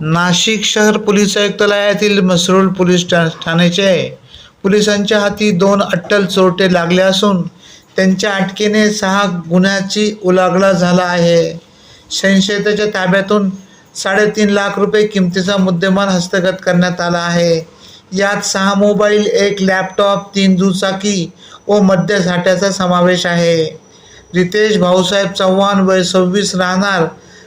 नाशिक शहर police आयुक्तालयातील Masrul police ठा ठाण्याचे पोलिसांच्या हाती दोन अट्टल चोरटे लागले असून त्यांच्या अटकेने सहा गुन्ह्याची उलागडा झाला आहे. संशयिताच्या ताब्यातून साडेतीन लाख रुपये किमतीचा मुद्देमाल हस्तगत करण्यात आला आहे. यात सहा मोबाईल एक लॅपटॉप तीन दुचाकी व मद्य साठ्याचा समावेश आहे. रितेश भाऊसाहेब चव्हाण वय सव्वीस राहणार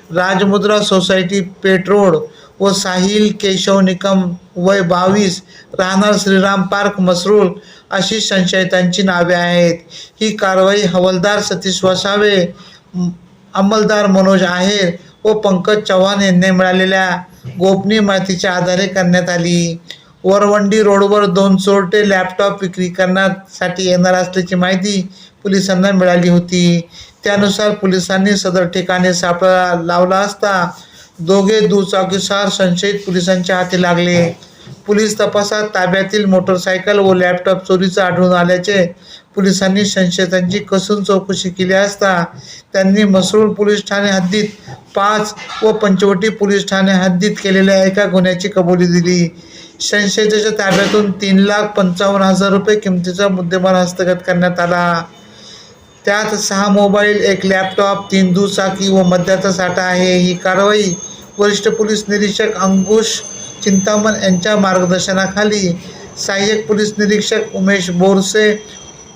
राजमुद्रा सोसायटी पेट्रोड व साहिल केशव निकम वय बावीस राहणार श्रीराम पार्क मसरूळ अशी संशयितांची नावे आहेत. ही कारवाई हवालदार सतीश वसावे अंमलदार मनोज आहेर व पंकज चव्हाण यांनी मिळालेल्या गोपनीय माहितीच्या आधारे करण्यात आली. वरवंडी रोडवर दोन चोरटे लॅपटॉप विक्री करण्यासाठी येणार असल्याची माहिती पोलिसांना मिळाली होती. त्यानुसार पोलिसांनी सदर ठिकाणी सापळा लावला असता दोघे दुचाकीसार संशयित पोलिसांच्या हाती लागले. पोलीस तपासात ताब्यातील मोटरसायकल व लॅपटॉप चोरीचं आढळून आल्याचे पोलिसांनी संशयितांची कसून चौकशी केली असता त्यांनी मसरूळ पोलीस ठाणे हद्दीत पाच व पंचवटी पोलीस ठाणे हद्दीत केलेल्या एका गुन्ह्याची कबुली दिली. संशयिताच्या ताब्यातून तीन लाख पंचावन्न हजार रुपये किमतीचा मुद्देमाल हस्तगत करण्यात आला. त्यात सहा मोबाईल एक लॅपटॉप तीन दुचाकी व मद्याचा साठा आहे. ही कारवाई वरिष्ठ पोलीस निरीक्षक अंकुश चिंतामण यांच्या मार्गदर्शनाखाली सहाय्यक पोलीस निरीक्षक उमेश बोरसे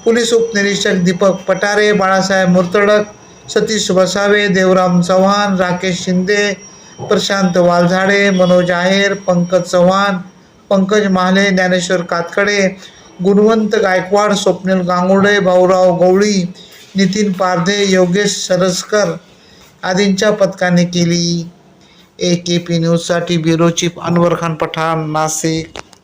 पोलीस उपनिरीक्षक दीपक पटारे बाळासाहेब मुर्तडक सतीश वसावे देवराम चव्हाण राकेश शिंदे प्रशांत वालझाडे मनोज आहेर पंकज चव्हाण पंकज महाले ज्ञानेश्वर कातकडे गुणवंत गायकवाड स्वप्नील गांगुडे भाऊराव गवळी नितीन पारधे योगेश सरसकर आदींच्या पथकाने केली. ए के पी न्यूजसाठी ब्युरो चीफ अनवर खान पठाण नाशिक.